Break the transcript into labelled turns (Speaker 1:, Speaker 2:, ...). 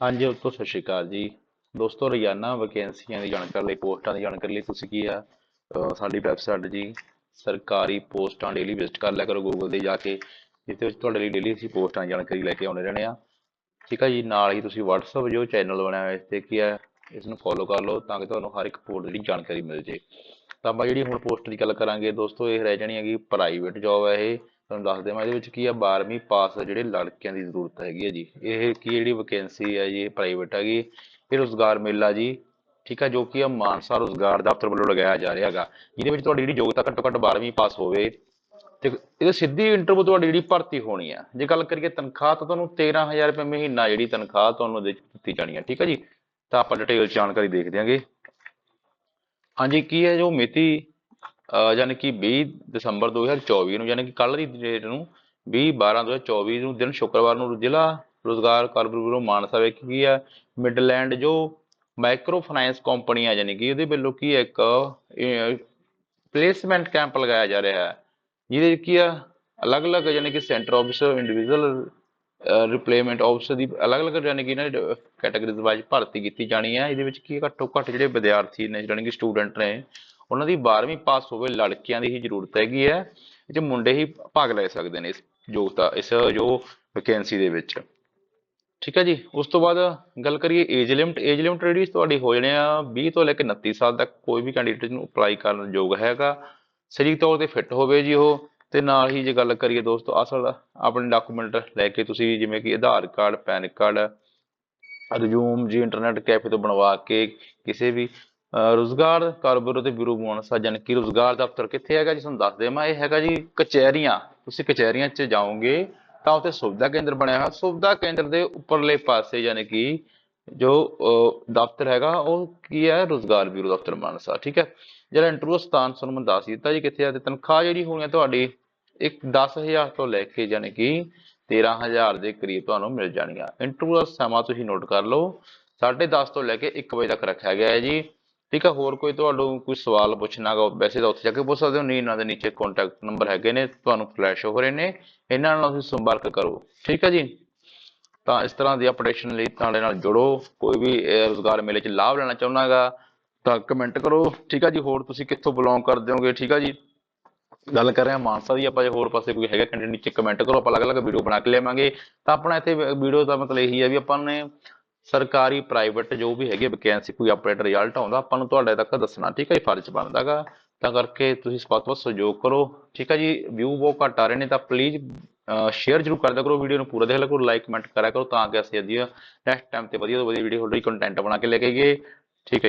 Speaker 1: ਹਾਂਜੀ ਦੋਸਤੋ ਸਤਿ ਸ਼੍ਰੀ ਅਕਾਲ ਜੀ। ਦੋਸਤੋ, ਰੋਜ਼ਾਨਾ ਵੈਕੈਂਸੀਆਂ ਦੀ ਜਾਣਕਾਰੀ ਲਈ, ਪੋਸਟਾਂ ਦੀ ਜਾਣਕਾਰੀ ਲਈ ਤੁਸੀਂ ਕੀ ਆ? ਸਾਡੀ ਵੈਬਸਾਈਟ ਜੀ, ਸਰਕਾਰੀ ਪੋਸਟਾਂ ਡੇਲੀ ਵਿਜ਼ਿਟ ਕਰ ਲਿਆ ਕਰੋ ਗੂਗਲ ਤੇ ਜਾ ਕੇ ਜਿਸ ਵਿੱਚ ਤੁਹਾਡੇ ਲਈ ਡੇਲੀ ਅਸੀਂ ਪੋਸਟਾਂ ਦੀ ਜਾਣਕਾਰੀ ਲੈ ਕੇ ਆਉਂਦੇ ਰਹਿੰਦੇ ਆ ਠੀਕ ਆ ਜੀ, ਨਾਲ ਹੀ ਤੁਸੀਂ WhatsApp ਜੋ ਚੈਨਲ ਬਣਾਇਆ ਹੋਇਆ ਇਸ ਤੇ ਕੀ ਆ ਇਸ ਨੂੰ ਫੋਲੋ ਕਰ ਲਓ ਤਾਂ ਕਿ ਤੁਹਾਨੂੰ ਹਰ ਇੱਕ ਪੋਸਟ ਦੀ ਜਾਣਕਾਰੀ ਮਿਲ ਜੇ। ਤਾਂ ਆਪਾਂ ਜਿਹੜੀ ਹੁਣ ਪੋਸਟ ਦੀ ਗੱਲ ਕਰਾਂਗੇ, ਦੋਸਤੋ, ਇਹ ਰਹਿ ਜਾਣੀ ਹੈਗੀ ਪ੍ਰਾਈਵੇਟ ਜੌਬ ਹੈ ਇਹ। ਤੁਹਾਨੂੰ ਦੱਸ ਦੇਵਾਂ, ਇਹਦੇ ਵਿੱਚ ਕੀ ਆ 12ਵੀਂ ਪਾਸ ਜਿਹੜੇ ਲੜਕਿਆਂ ਦੀ ਜ਼ਰੂਰਤ ਹੈਗੀ ਹੈ ਜੀ। ਇਹ ਕੀ ਜਿਹੜੀ ਵੈਕੈਂਸੀ ਹੈ ਜੀ ਪ੍ਰਾਈਵੇਟ ਹੈਗੀ ਇਹ ਰੋਜ਼ਗਾਰ ਮੇਲਾ ਜੀ, ਠੀਕ ਹੈ ਜੋ ਕਿ ਆ ਮਾਨਸਾ ਰੋਜ਼ਗਾਰ ਦਫ਼ਤਰ ਵੱਲੋਂ ਲਗਾਇਆ ਜਾ ਰਿਹਾ ਹੈਗਾ। ਜਿਹਦੇ ਵਿੱਚ ਤੁਹਾਡੀ ਜਿਹੜੀ ਯੋਗਤਾ ਘੱਟੋ ਘੱਟ 12ਵੀਂ ਪਾਸ ਹੋਵੇ, ਤੇ ਇਹਦੇ ਸਿੱਧੀ ਇੰਟਰਵਿਊ ਤੁਹਾਡੀ ਜਿਹੜੀ ਭਰਤੀ ਹੋਣੀ ਆ। ਜੇ ਗੱਲ ਕਰੀਏ ਤਨਖਾਹ, ਤਾਂ ਤੁਹਾਨੂੰ 13000 ਰੁਪਏ ਮਹੀਨਾ ਜਿਹੜੀ ਤਨਖਾਹ ਤੁਹਾਨੂੰ ਦਿੱਤੀ ਜਾਣੀ ਆ, ਠੀਕ ਹੈ ਜੀ। ਤਾਂ ਆਪਾਂ ਡਿਟੇਲ ਜਾਣਕਾਰੀ ਦੇਖ ਦਿਆਂਗੇ ਹਾਂਜੀ, ਕੀ ਹੈ ਜੋ ਮਿਤੀ ਯਾਨੀ ਕਿ 20 ਦਸੰਬਰ 2024 ਨੂੰ, ਯਾਨੀ ਕਿ ਕੱਲ ਦੀ ਡੇਟ ਨੂੰ 20 12 2024 ਨੂੰ ਦਿਨ ਸ਼ੁੱਕਰਵਾਰ ਨੂੰ ਜ਼ਿਲ੍ਹਾ ਰੋਜ਼ਗਾਰ ਕਾਰਜਕਾਰੀ ਬਿਊਰੋ ਮਾਨਸਾ ਵਿੱਚ ਕੀ ਹੈ? ਮਿਡਲੈਂਡ ਜੋ ਮਾਈਕਰੋ ਫਾਈਨੈਂਸ ਕੰਪਨੀ ਹੈ, ਯਾਨੀ ਕਿ ਉਹਦੇ ਵੱਲੋਂ ਕੀ ਇੱਕ ਪਲੇਸਮੈਂਟ ਕੈਂਪ ਲਗਾਇਆ ਜਾ ਰਿਹਾ ਹੈ। ਜਿਹਦੇ ਵਿੱਚ ਕੀ ਆ ਅਲੱਗ-ਅਲੱਗ ਯਾਨੀ ਕਿ centre officer individual replacement officer ਦੀ ਅਲੱਗ-ਅਲੱਗ ਯਾਨੀ ਕਿ ਨਾ ਕੈਟਾਗਰੀਜ਼ ਵਾਈਜ਼ ਭਰਤੀ ਕੀਤੀ ਜਾਣੀ ਹੈ। ਇਹਦੇ ਵਿੱਚ ਕੀ ਘੱਟੋ ਘੱਟ ਜਿਹੜੇ ਵਿਦਿਆਰਥੀ ਨੇ, ਯਾਨੀ ਕਿ ਸਟੂਡੈਂਟ ਨੇ ਉਹਨਾਂ ਦੀ 12ਵੀਂ ਪਾਸ ਹੋਵੇ ਲੜਕੀਆਂ ਦੀ ਹੀ ਜ਼ਰੂਰਤ ਹੈਗੀ ਹੈ, ਇਹ 'ਚ ਮੁੰਡੇ ਹੀ ਭਾਗ ਲੈ ਸਕਦੇ ਨੇ ਇਸ ਯੋਗਤਾ ਇਸ ਜੋ ਵੈਕੈਂਸੀ ਦੇ ਵਿੱਚ। ਠੀਕ ਹੈ ਜੀ, ਉਸ ਤੋਂ ਬਾਅਦ ਗੱਲ ਕਰੀਏ ਏਜ ਲਿਮਟ ਏਜ ਲਿਮਟ ਜਿਹੜੀ ਤੁਹਾਡੀ ਹੋ ਜਾਣੀ ਆ 20 ਤੋਂ ਲੈ ਕੇ 29 ਸਾਲ ਤੱਕ ਕੋਈ ਵੀ ਕੈਂਡੀਡੇਟ ਨੂੰ ਅਪਲਾਈ ਕਰਨ ਯੋਗ ਹੈਗਾ, ਸਰੀਰਕ ਤੌਰ ਤੇ ਫਿੱਟ ਹੋਵੇ ਜੀ ਉਹ, ਤੇ ਨਾਲ ਹੀ ਜੇ ਗੱਲ ਕਰੀਏ ਦੋਸਤੋ, ਅਸਲ ਆਪਣੇ ਡਾਕੂਮੈਂਟ ਲੈ ਕੇ ਤੁਸੀਂ ਜਿਵੇਂ ਕਿ Aadhaar card, pan card resume ਜੀ ਇੰਟਰਨੈਟ ਕੈਫੇ ਤੋਂ ਬਣਵਾ ਕੇ ਕਿਸੇ ਵੀ ਰੁਜ਼ਗਾਰ ਕਾਰੋਬਾਰ ਤੇ ਬਿਊਰੋ ਮਾਨਸਾ ਜਾਣੀ ਕਿ ਰੁਜ਼ਗਾਰ ਦਫ਼ਤਰ ਕਿੱਥੇ ਹੈਗਾ ਜੀ? ਤੁਹਾਨੂੰ ਦੱਸ ਦੇਵਾਂ ਇਹ ਹੈਗਾ ਜੀ, ਕਚਹਿਰੀਆਂ। ਤੁਸੀਂ ਕਚਹਿਰੀਆਂ 'ਚ ਜਾਓਗੇ, ਤਾਂ ਉੱਥੇ ਸੁਵਿਧਾ ਕੇਂਦਰ ਬਣਿਆ ਹੋਇਆ। ਸੁਵਿਧਾ ਕੇਂਦਰ ਦੇ ਉੱਪਰਲੇ ਪਾਸੇ ਯਾਨੀ ਕਿ ਜੋ ਦਫ਼ਤਰ ਹੈਗਾ, ਉਹ ਕੀ ਹੈ? ਰੁਜ਼ਗਾਰ ਬਿਊਰੋ ਦਫ਼ਤਰ ਮਾਨਸਾ ਠੀਕ ਹੈ? ਜਿਹੜਾ ਇੰਟਰਵਿਊ ਸਥਾਨ ਤੁਹਾਨੂੰ ਮੈਂ ਦੱਸ ਦਿੱਤਾ ਜੀ ਕਿੱਥੇ ਆ, ਤੇ ਤਨਖਾਹ ਜਿਹੜੀ ਹੋਣੀ ਹੈ ਤੁਹਾਡੀ ਇੱਕ 10000 ਤੋਂ ਲੈ ਕੇ ਯਾਨੀ ਕਿ 13000 ਦੇ ਕਰੀਬ ਤੁਹਾਨੂੰ ਮਿਲ ਜਾਣਗੀਆਂ। ਇੰਟਰਵਿਊ ਦਾ ਸਮਾਂ ਤੁਸੀਂ ਨੋਟ ਕਰ ਲਓ 10:30 ਤੋਂ ਲੈ ਕੇ 1 ਵਜੇ ਤੱਕ ਰੱਖਿਆ ਗਿਆ ਹੈ ਜੀ। ਠੀਕ ਆ, ਹੋਰ ਕੋਈ ਤੁਹਾਨੂੰ ਕੋਈ ਸਵਾਲ ਪੁੱਛਣਾਗਾ ਵੈਸੇ ਤਾਂ ਉੱਥੇ ਜਾ ਕੇ ਪੁੱਛ ਸਕਦੇ ਹੋ, ਨਹੀਂ ਇਹਨਾਂ ਦੇ ਨੀਚੇ ਕੰਟੈਕਟ ਨੰਬਰ ਹੈਗੇ ਨੇ, ਤੁਹਾਨੂੰ ਫਲੈਸ਼ ਹੋ ਰਹੇ ਨੇ, ਇਹਨਾਂ ਨਾਲ ਤੁਸੀਂ ਸੰਪਰਕ ਕਰੋ, ਠੀਕ ਹੈ ਜੀ? ਤਾਂ ਇਸ ਤਰ੍ਹਾਂ ਦੀ ਅਪਡੇਸ਼ਨ ਲਈ ਤੁਹਾਡੇ ਨਾਲ ਜੁੜੋ, ਕੋਈ ਵੀ ਇਹ ਰੁਜ਼ਗਾਰ ਮੇਲੇ 'ਚ ਲਾਭ ਲੈਣਾ ਚਾਹੁੰਦਾਗਾ ਤਾਂ ਕਮੈਂਟ ਕਰੋ, ਠੀਕ ਆ ਜੀ? ਹੋਰ ਤੁਸੀਂ ਕਿੱਥੋਂ ਬਿਲੋਂਗ ਕਰਦੇ ਹੋਗੇ, ਠੀਕ ਆ ਜੀ? ਗੱਲ ਕਰ ਰਹੇ ਹਾਂ ਮਾਨਸਾ ਦੀ, ਆਪਾਂ ਜੇ ਹੋਰ ਪਾਸੇ ਕੋਈ ਹੈਗਾ ਕੰਟੈਂਟ ਨੀਚੇ ਕਮੈਂਟ ਕਰੋ, ਆਪਾਂ ਅਲੱਗ-ਅਲੱਗ ਵੀਡੀਓ ਬਣਾ ਕੇ ਲਿਆਵਾਂਗੇ, ਤਾਂ ਆਪਣਾ ਇੱਥੇ ਵੀਡੀਓ ਦਾ ਮਤਲਬ ਇਹੀ ਹੈ ਵੀ ਆਪਾਂ ਨੇ ਸਰਕਾਰੀ ਪ੍ਰਾਈਵੇਟ ਜੋ ਵੀ ਹੈਗੇ ਵੈਕੈਂਸੀ ਕੋਈ ਅਪਡੇਟ ਰਿਜ਼ਲਟ ਆਉਂਦਾ, ਆਪਾਂ ਨੂੰ ਤੁਹਾਡੇ ਤੱਕ ਦੱਸਣਾ, ਠੀਕ ਹੈ ਜੀ? ਫਰਜ਼ ਬਣਦਾਗਾ। ਤਾਂ ਕਰਕੇ ਤੁਸੀਂ ਸਪੱਸ਼ਟ ਵੱਧ ਸਹਿਯੋਗ ਕਰੋ, ਠੀਕ ਹੈ ਜੀ? ਵਿਊ ਬਹੁਤ ਘੱਟ ਆ ਰਹੇ ਨੇ, ਤਾਂ ਪਲੀਜ਼ ਸ਼ੇਅਰ ਜ਼ਰੂਰ ਕਰ ਕਰੋ ਵੀਡੀਓ ਨੂੰ, ਪੂਰਾ ਦੇਖ ਲਿਆ ਕਰੋ ਲਾਈਕ ਕਮੈਂਟ ਕਰਿਆ ਕਰੋ, ਤਾਂ ਕਿ ਅਸੀਂ ਅੱਧੀ ਨੈਕਸਟ ਟਾਈਮ ਤੇ ਵਧੀਆ ਤੋਂ ਵਧੀਆ ਵੀਡੀਓ ਹੋਰ ਕੰਟੈਂਟ ਬਣਾ ਕੇ ਲੈ ਕੇ ਆਈਏ। ਠੀਕ ਹੈ ਜੀ?